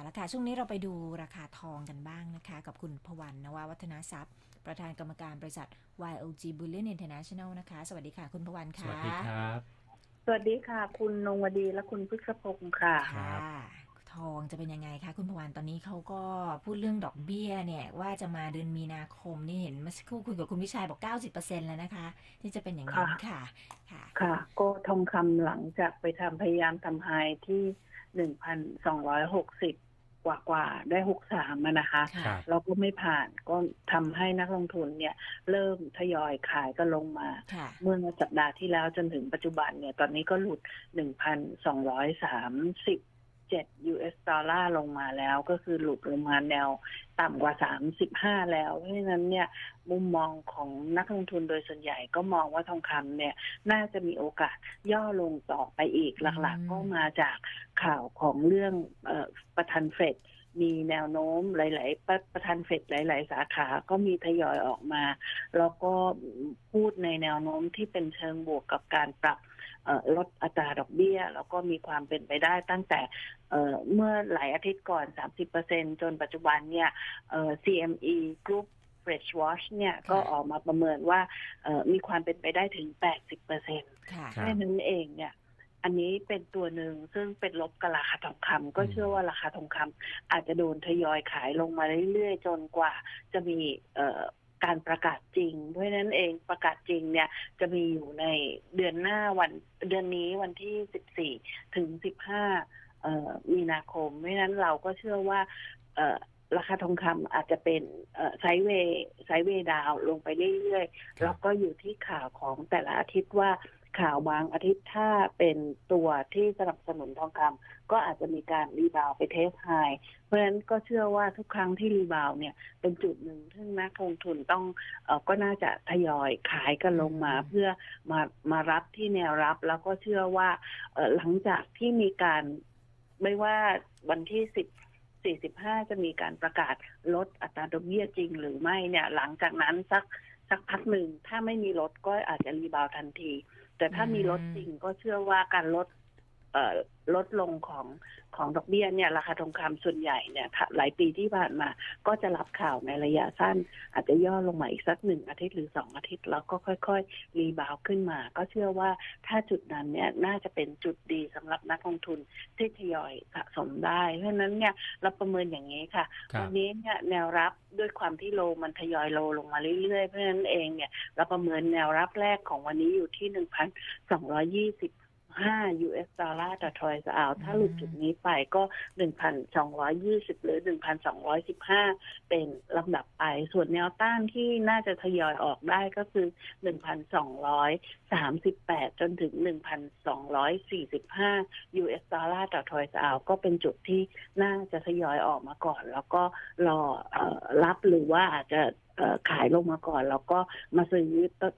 เอาละค่ะช่วงนี้เราไปดูราคาทองกันบ้างนะคะ กับคุณพวันนวาวัฒนาทรัพย์ ประธานกรรมการบริษัท YLG Bullion International นะคะ สวัสดีค่ะ คุณพวันสค่ะวัสดีครับ สวัสดีค่ะ คุณนงวดีและคุณพฤกษพงศ์ค่ะครัค่ะบทองจะเป็นยังไงคะคุณพวันตอนนี้เขาก็พูดเรื่องดอกเบี้ยเนี่ย ว่าจะมาเดือนมีนาคมนี่เห็นเมื่อสักครู่คุยกับคุณวิชัยบอก90%แล้วนะคะ ที่จะเป็นอย่างนั้นค่ะ ค่ะ ค่ะ ก็ทองคำหลังจากไปทำพยายามทำไฮที่หนึ่งพันสองร้อยหกสิบ กว่ากว่าๆได้หกสามนะคะค่ะครับ เราก็ไม่ผ่านก็ทำให้นักลงทุนเนี่ย เริ่มทยอยขายก็ลงมา ค่ะ เมื่อสัปดาห์ที่แล้วจนถึงปัจจุบันเนี่ย ตอนนี้ก็หลุด 37 US ดอลลาร์ลงมาแล้ว ก็คือหลุดลงมาแนวต่ำกว่า 35 แล้ว เพราะฉะนั้นเนี่ยมุมมองของนักลงทุนโดยส่วนใหญ่ก็มองว่าทองคำเนี่ยน่าจะมีโอกาสย่อลงต่อไปอีกหลักๆ ก็มาจากข่าวของเรื่องออประธานเฟด มีแนวโน้มหลายๆประประธานเฟดหลาย ๆ สาขา ก็มีทยอยออกมา แล้วก็พูดในแนวโน้มที่เป็นเชิงบวกกับการปรับเอ่อลดอัตราดอกเบี้ย แล้วก็มีความเป็นไปได้ตั้งแต่เอ่อเมื่อหลายอาทิตย์ก่อน 30%จนปัจจุบันเนี่ยเอ่อ CME Group Fresh Watch เนี่ยก็ออกมาประเมินว่าเอ่อมีความเป็นไปได้ถึง 80%ค่ะครับแค่นั้นเองเนี่ย อันนี้เป็นตัวหนึ่งซึ่งเป็นลบกับราคาทองคำก็เชื่อว่าราคาทองคำอาจจะโดนทยอยขายลงมาเรื่อยๆ จนกว่าจะมีเอ่อการประกาศจริง เพราะฉะนั้นเองประกาศจริงเนี่ยจะมีอยู่ในเดือนหน้าวันเดือนนี้วันที่ 14 ถึง 15เอ่อมีนาคม เพราะฉะนั้นเราก็เชื่อว่าเอ่อ ราคาทองคำอาจจะเป็นไซด์เวย์ไซด์เวย์ดาวลงไปเรื่อยๆ แล้วก็อยู่ที่ข่าวของแต่ละอาทิตย์ว่าข่าวบางอาทิตย์ถ้าเป็นตัวที่สนับสนุนทองคำก็อาจจะมีการรีบาวด์ไปเทสไฮเพราะฉะนั้นก็เชื่อว่าทุกครั้งที่รีบาวด์เนี่ยเป็นจุดหนึ่งที่นักลงทุนต้องเออก็น่าจะทยอยขายกันลงมาอืมเพื่อมามารับที่แนวรับ แล้วก็เชื่อว่าเอ่อหลังจากที่มีการไม่ว่าวันที่สิบ 45 จะมีการประกาศลดอัตราดอกเบี้ยจริงหรือไม่เนี่ย หลังจากนั้นสักสักพักหนึ่งถ้าไม่มีลดก็อาจจะรีบาวทันที แต่ถ้ามีลดจริงก็เชื่อว่าการลด ลดลงของของดอกเบี้ยเนี่ยราคาทองคำส่วนใหญ่เนี่ยถ้าหลายปีที่ผ่านมาก็จะรับข่าวในระยะสั้น อาจจะย่อลงมาอีกสักหนึ่งอาทิตย์หรือสองอาทิตย์ แล้วก็ค่อยๆ รีบาวด์ขึ้นมา ก็เชื่อว่าถ้าจุดนั้นเนี่ยน่าจะเป็นจุดดีสำหรับนักลงทุนที่ทยอยสะสมได้ เพราะฉะนั้นเนี่ยเราประเมินอย่างนี้ค่ะครัวับนนี้เนี่ยแนวรับด้วยความที่โลมันทยอยโลลงมาเรื่อยๆเพราะฉะนั้นเองเนี่ยเราประเมินแนวรับแรกของวันนี้อยู่ที่หนึ่งพันสองร้อยี่สิบ ห้า US ดอลลาร์ต่อทรอยส์เอาถ้าหลุดจุดนี้ไปก็หนึ่งพันสองร้อยี่สิบหรือหนึ่งพันสองร้อยสิบห้าเป็นลำดับไป ส่วนแนวต้านที่น่าจะทยอยออกได้ก็คือหนึ่งพันสองร้อยสามสิบแปดจนถึงหนึ่งพันสองร้อยสี่สิบห้า US ดอลลาร์ต่อทรอยส์เอาก็เป็นจุดที่น่าจะทยอยออกมาก่อน แล้วก็รอเอ่อรับหรือว่าอาจจะเอ่อขายลงมาก่อน แล้วก็มาซื้อ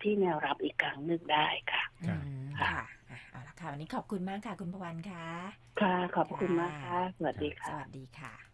ที่แนวรับอีกครั้งหนึ่งได้ค่ะครับอืมค่ะอะเอาละค่ะ วันนี้ขอบคุณมากค่ะ คุณพวันค่ะ ค่ะ ขอบคุณมากค่ะ สวัสดีค่ะ สวัสดีค่ะ